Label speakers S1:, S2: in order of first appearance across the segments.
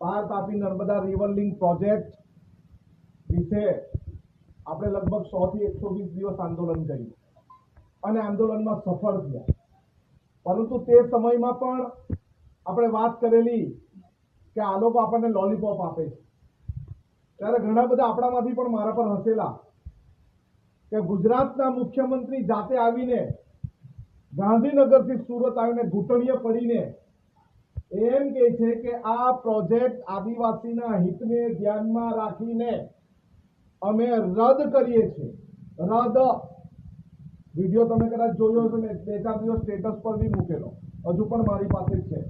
S1: Par Tapi Narmada river link project વિશે આપણે લગભગ સો થી એકસો વીસ દિવસ આંદોલન કર્યું. અને આંદોલનમાં સફળ થયા. પરંતુ તે સમયમાં પણ આપણે વાત કરેલી કે આ લોકો આપણને લોલીપોપ આપે છે. ત્યારે ઘણા બધા આપણામાંથી પણ મારા પર હસેલા કે ગુજરાતના મુખ્યમંત્રી જાતે આવીને ગાંધીનગરથી સુરત આવીને ઘૂંટણીએ પડીને એમ કે છે કે આ પ્રોજેક્ટ આદિવાસીના હિતને ધ્યાનમાં રાખીને અમે રદ કરીએ છીએ. રદ. વીડિયો તમે કદાચ જોયો હશે, મેં બે ચાર દિવસ સ્ટેટસ પર બી મૂકેલો. હજુ પણ મારી પાસે છે.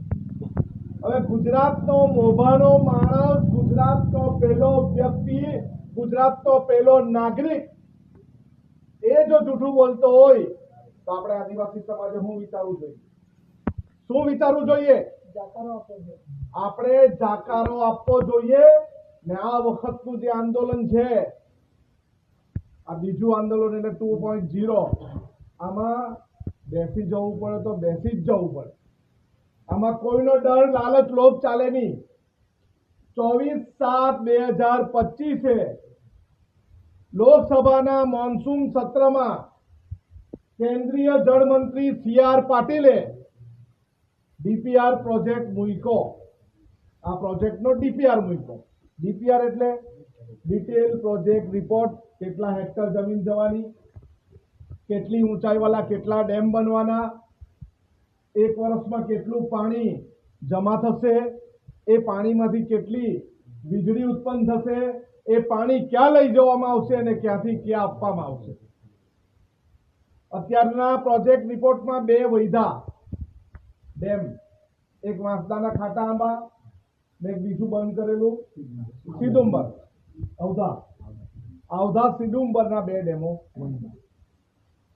S1: હવે ગુજરાતનો મોભાનો માણસ, ગુજરાતનો પહેલો વ્યક્તિ, ગુજરાતનો પહેલો નાગરિક, એ જો જૂઠું બોલતો હોય, તો આપણે આદિવાસી સમાજે શું વિચારવું જોઈએ? શું વિચારવું જોઈએ? આપણે જાકારો આપવો જોઈએ ને આ વખતનું જે આંદોલન છે, આ બીજું આંદોલન એટલે ટુ પોઈન્ટ ઝીરો, આમાં બેસી જવું પડે તો બેસી જ જવું પડે. આમાં કોઈનો ડર, લાલચ, લોભ ચાલે નહીં. ચોવીસ સાત બે હજાર પચીસે લોકસભાના મોન્સૂન સત્રમાં કેન્દ્રીય જળમંત્રી સી આર પાટીલે ડીપીઆર પ્રોજેક્ટ મૂક્યો આ પ્રોજેક્ટનો ડીપીઆર મૂક્યો ડીપીઆર એટલે ડિટેલ પ્રોજેક્ટ રિપોર્ટ, કેટલા હેક્ટર જમીન જવાની, કેટલી ઊંચાઈવાળા કેટલા ડેમ બનવાના, એક વર્ષમાં કેટલું પાણી જમા થશે, એ પાણીમાંથી કેટલી વીજળી ઉત્પન્ન થશે, એ પાણી ક્યાં લઈ જવામાં આવશે અને ક્યાંથી ક્યાં આપવામાં આવશે. અત્યારના પ્રોજેક્ટ રિપોર્ટમાં બે વૈધા. ડેમ. એક વાંસદાના ખાટા આંબા ને એક બીજું બંધ કરેલું. સિદુંબર. અવધા. અવધા, સિદુંબરના બે ડેમો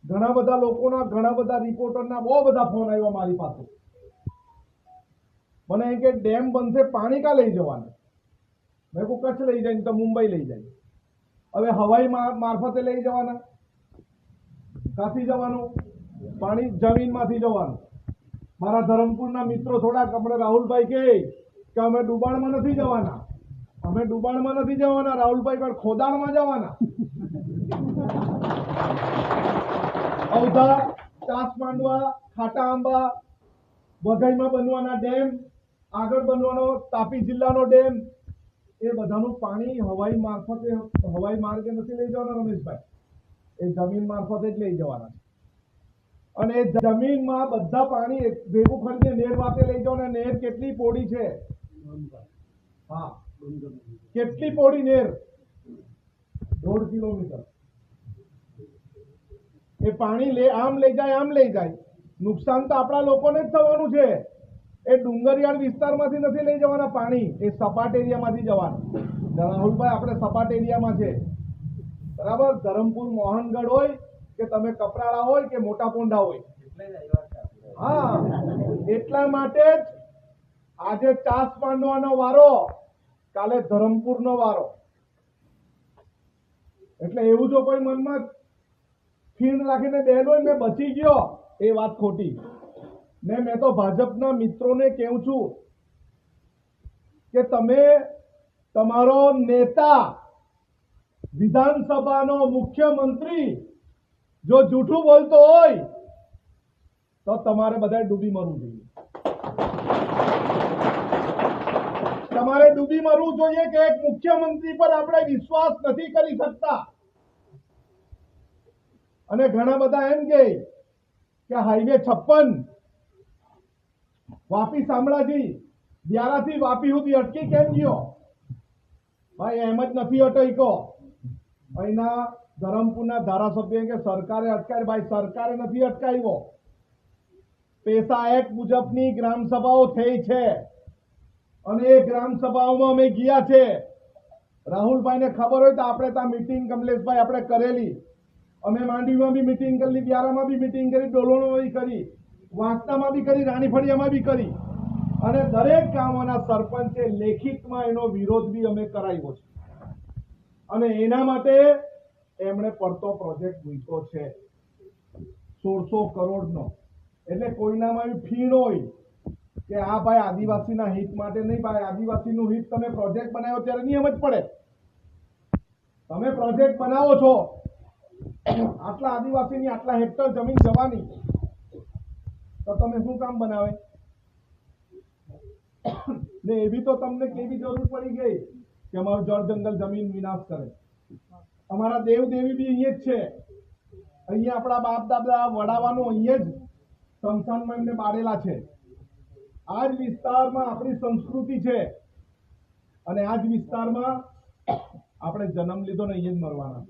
S1: ઘણા બધા લોકોના, ઘણા બધા રિપોર્ટરના બહુ બધા ફોન આવ્યા મારી પાસે. મને એમ કે ડેમ બનશે પાણી કા લઈ જવાનું? મેં કહું, કચ્છ લઈ જાય તો મુંબઈ લઈ જાય. હવે હવાઈ મારફતે લઈ જવાના. કાથી જવાનું? પાણી જમીનમાંથી જવાનું. મારા ધરમપુરના મિત્રો થોડાક આપણે રાહુલભાઈ કહે કે અમે ડુબાણમાં નથી જવાના. અમે ડુબાણમાં નથી જવાના, રાહુલભાઈ પણ ખોદાણમાં જવાના. અવધા, ચાસ માંડવા, ખાટા આંબા વઘઈમાં બનવાના ડેમ, આગળ બનવાનો તાપી જિલ્લાનો ડેમ, એ બધાનું પાણી હવાઈ મારફતે, હવાઈ માર્ગે નથી લઈ જવાના રમેશભાઈ. એ જમીન મારફતે જ લઈ જવાના છે. અને જમીનમાં બધા પાણી ભેગું કરીને નેર વાતે લઈ જાઓ ને નેર કેટલી પોડી છે? હા. કેટલી પોડી નેર? દોઢ કિલોમીટર. એ પાણી લે, આમ લઈ જાય, આમ લઈ જાય. નુકસાન તો આપણા લોકોને જ થવાનું છે. એ ડુંગરિયાળ વિસ્તારમાંથી નથી લઈ જવાના પાણી. એ સપાટ એરિયામાંથી જવાનું. રાહુલભાઈ આપણે સપાટ એરિયામાં છે. બરાબર? ધરમપુર, મોહનગઢ હોય કે તમે કપરાળા હોય કે મોટા પોંડા હોય. હા, એટલા માટે જ આજે ચાસ માંડવાનો વારો, કાલે ધરમપુરનો વારો. એટલે એવું જો કોઈ મનમાં ખીણ રાખીને હોય, મેં બચી ગયો, એ વાત ખોટી. ને મેં તો ભાજપના મિત્રોને કહું છું કે તમે તમારો નેતા વિધાનસભાનો મુખ્યમંત્રી જો જૂઠું બોલતો હોય, તો તમારે બધાએ ડૂબી મરવું જોઈએ. તમારે ડૂબી મરવું જોઈએ કે એક મુખ્યમંત્રી પર આપણે વિશ્વાસ નથી કરી શકતા. અને ઘણા બધા એમ કે કે હાઈવે છપ્પન વાપી શામળાજી, વ્યારાથી વાપી સુધી અટકી કેમ ગયો? ભાઈ, એમ જ નથી અટક્યો. અહીંના ધરમપુરના ધારાસભ્ય કે સરકારે અટકાય, ભાઈ સરકારે નથી અટકાવ્યો પેસા એક્ટ મુજબની ગ્રામસભાઓ થઈ છે અને એ ગ્રામસભાઓમાં અમે ગયા છે. રાહુલભાઈને ખબર હોય તો આપણે ત્યાં મીટિંગ કમલેશભાઈ આપણે કરેલી. અમે માંડવીમાં બી મીટિંગ કરેલી વ્યારામાં બી મિટિંગ કરી, ડોલોણમાં બી કરી વાંસનામાં બી કરી, રાણીફળિયામાં બી કરી. અને દરેક ગામોના સરપંચે લેખિતમાં એનો વિરોધ બી અમે કરાવ્યો છે. અને એના માટે એમણે પડતો પ્રોજેક્ટ મૂક્યો છે. સોળસો કરોડનો. એટલે કોઈનામાં ફીણ હોય કે આ ભાઈ આદિવાસીના હિત માટે નહીં ભાઈ આદિવાસીનું હિત તમે પ્રોજેક્ટ બનાવ્યો ત્યારે નિયમ જ પડે. તમે પ્રોજેક્ટ બનાવો છો, આટલા આદિવાસીની આટલા હેક્ટર જમીન જવાની, તો તમે શું કામ બનાવે? ને એવી તો તમને કેવી જરૂર પડી ગઈ કે અમારું જળ જંગલ જમીન વિનાશ કરે. અમારા દેવ દેવી બી અહીંયા જ છે. અહીંયા આપણા બાપ દાદા વડાવાનું અહીંયા જ સ્મશાનમાં એમને બાળેલા છે. આ જ વિસ્તારમાં આપણી સંસ્કૃતિ છે. અને આ જ વિસ્તારમાં આપણે જન્મ લીધો ને અહીંયા જ મરવાના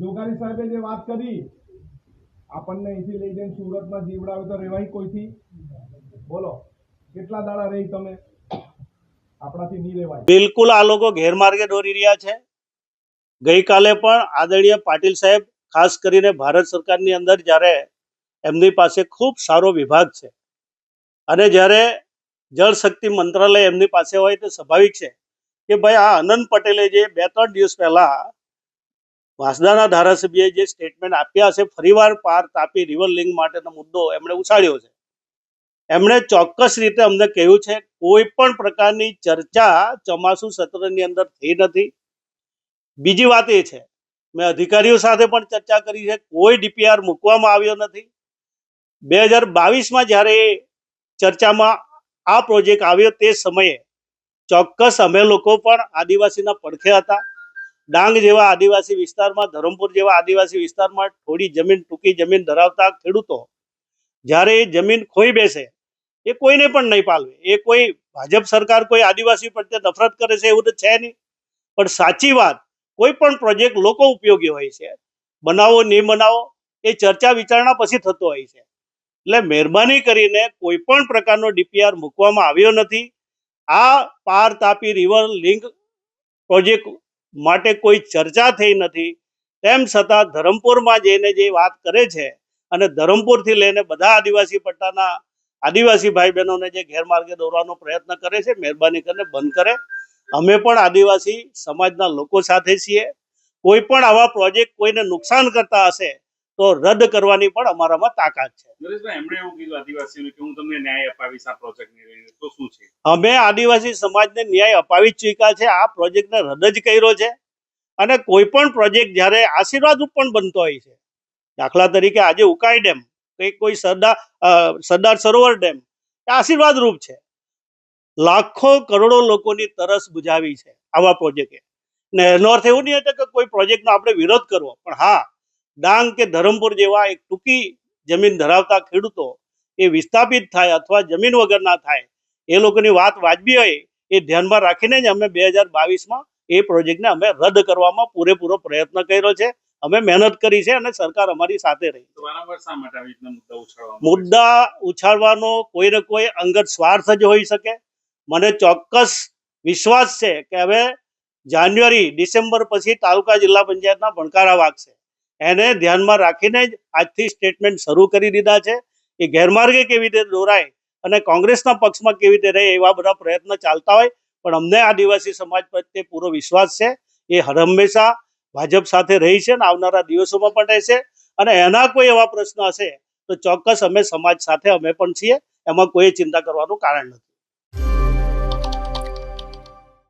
S1: જોગારી સાહેબે જે વાત કરી, આપણને અહીંથી લઈ જઈને સુરતમાં જીવડાવે તો રહેવાય કોઈથી? બોલો, કેટલા દાડા રહી તમે? આપણાથી નહીં રહેવાય
S2: બિલકુલ આ લોકો ગેરમાર્ગે દોરી રહ્યા છે. ગઈકાલે પણ આદરણીય પાટીલ સાહેબ, ખાસ કરીને ભારત સરકારની અંદર જ્યારે એમની પાસે ખૂબ સારો વિભાગ છે અને જ્યારે જળ શક્તિ મંત્રાલય એમની પાસે હોય તો સ્વાભાવિક છે કે ભાઈ આ આનંદ પટેલે જે બે ત્રણ દિવસ પહેલા વાંસદાના ધારાસભ્યએ જે સ્ટેટમેન્ટ આપ્યા છે ફરીવાર પાર તાપી રિવર લિંક માટેનો મુદ્દો એમણે ઉછાળ્યો છે. એમણે ચોક્કસ રીતે અમને કહ્યું છે, કોઈ પણ પ્રકારની ચર્ચા ચોમાસુ સત્રની અંદર થઈ નથી. બીજી વાત એ છે, મેં અધિકારીઓ સાથે પણ ચર્ચા કરી છે, કોઈ ડીપીઆર મૂકવામાં આવ્યો નથી. બે હજાર બાવીસમાં જ્યારે ચર્ચામાં આ પ્રોજેક્ટ આવ્યો તે સમયે ચોક્કસ અમે લોકો પણ આદિવાસીના પડખે હતા. ડાંગ જેવા આદિવાસી વિસ્તારમાં, ધરમપુર જેવા આદિવાસી વિસ્તારમાં થોડી જમીન ટૂંકી જમીન ધરાવતા ખેડૂતો, જ્યારે એ જમીન ખોઈ બેસે, એ કોઈને પણ નહીં પાલવે. એ કોઈ ભાજપ સરકાર કોઈ આદિવાસી પ્રત્યે નફરત કરે છે એવું તો છે નહીં. પણ સાચી વાત કોઈ પણ પ્રોજેક્ટ લોકો ઉપયોગી હોય છે. બનાવો, નહીં બનાવો, એ ચર્ચા વિચારણા પછી થતો હોય છે. એટલે મહેરબાની કરીને કોઈ પણ પ્રકારનો ડીપીઆર મૂકવામાં આવ્યો નથી. આ પાર તાપી રિવર લિંક પ્રોજેક્ટ માટે કોઈ ચર્ચા થઈ નથી. તેમ છતાં ધરમપુરમાં જઈને જે વાત કરે છે અને ધરમપુરથી લઈને બધા આદિવાસી પટ્ટાના આદિવાસી ભાઈ બહેનોને જે ગેરમાર્ગે દોરવાનો પ્રયત્ન કરે છે, મહેરબાની કરીને બંધ કરે. અમે પણ આદિવાસી સમાજના લોકો સાથે છીએ. કોઈ પણ આવા પ્રોજેક્ટ કોઈને નુકસાન કરતા હશે તો રદ કરવાની પણ અમારામાં તાકાત છે.
S3: એમણે એવું કીધું આદિવાસીઓને કે હું તમને ન્યાય અપાવીશ આ પ્રોજેક્ટને તો શું છે?
S2: અમે આદિવાસી સમાજને ન્યાય અપાવી ચૂક્યા છે. આ પ્રોજેક્ટને રદ જ કર્યો છે. અને કોઈ પણ પ્રોજેક્ટ જ્યારે આશીર્વાદ પણ બનતો હોય છે. દાખલા તરીકે આજે ઉકાઈ ડેમ કે કોઈ સરદાર સરદાર સરોવર ડેમ એ આશીર્વાદ રૂપ છે. લાખો કરોડો લોકોની તરસ બુજાવી છે આવા પ્રોજેક્ટે ને એનો અર્થ એવું નહીં હતો કે કોઈ પ્રોજેક્ટનો આપણે વિરોધ કરવો. પણ હા ડાંગ કે ધરમપુર જેવા એક ટૂંકી જમીન ધરાવતા ખેડૂતો એ વિસ્થાપિત થાય અથવા જમીન વગર ના થાય એ લોકોની વાત વાજબી હોય એ ધ્યાનમાં રાખીને જ અમે બે હજાર બાવીસમાં એ પ્રોજેક્ટને અમે રદ કરવામાં પૂરેપૂરો પ્રયત્ન કર્યો છે. અમે મહેનત કરી છે અને સરકાર અમારી સાથે રહી
S3: મુદ્દા
S2: ઉછાળવાનો કોઈ ને કોઈ અંગત સ્વાર્થ જ હોઈ શકે. મને ચોક્કસ વિશ્વાસ છે કે હવે જાન્યુઆરી, ડિસેમ્બર પછી તાલુકા જિલ્લા પંચાયતના ભણકારા વાગશે. એને ધ્યાનમાં રાખીને જ આજથી સ્ટેટમેન્ટ શરૂ કરી દીધા છે એ ગેરમાર્ગે કેવી રીતે દોરાય અને કોંગ્રેસના પક્ષમાં કેવી રીતે રહે એવા બધા પ્રયત્ન ચાલતા હોય. પણ અમને આદિવાસી સમાજ પ્રત્યે પૂરો વિશ્વાસ છે. એ હરહંમેશા ભાજપ સાથે રહી છે અને આવનારા દિવસોમાં પણ રહેશે. અને એના કોઈ એવા પ્રશ્ન હશે તો ચોક્કસ અમે સમાજ સાથે અમે પણ છીએ. એમાં કોઈ ચિંતા કરવાનું કારણ નથી.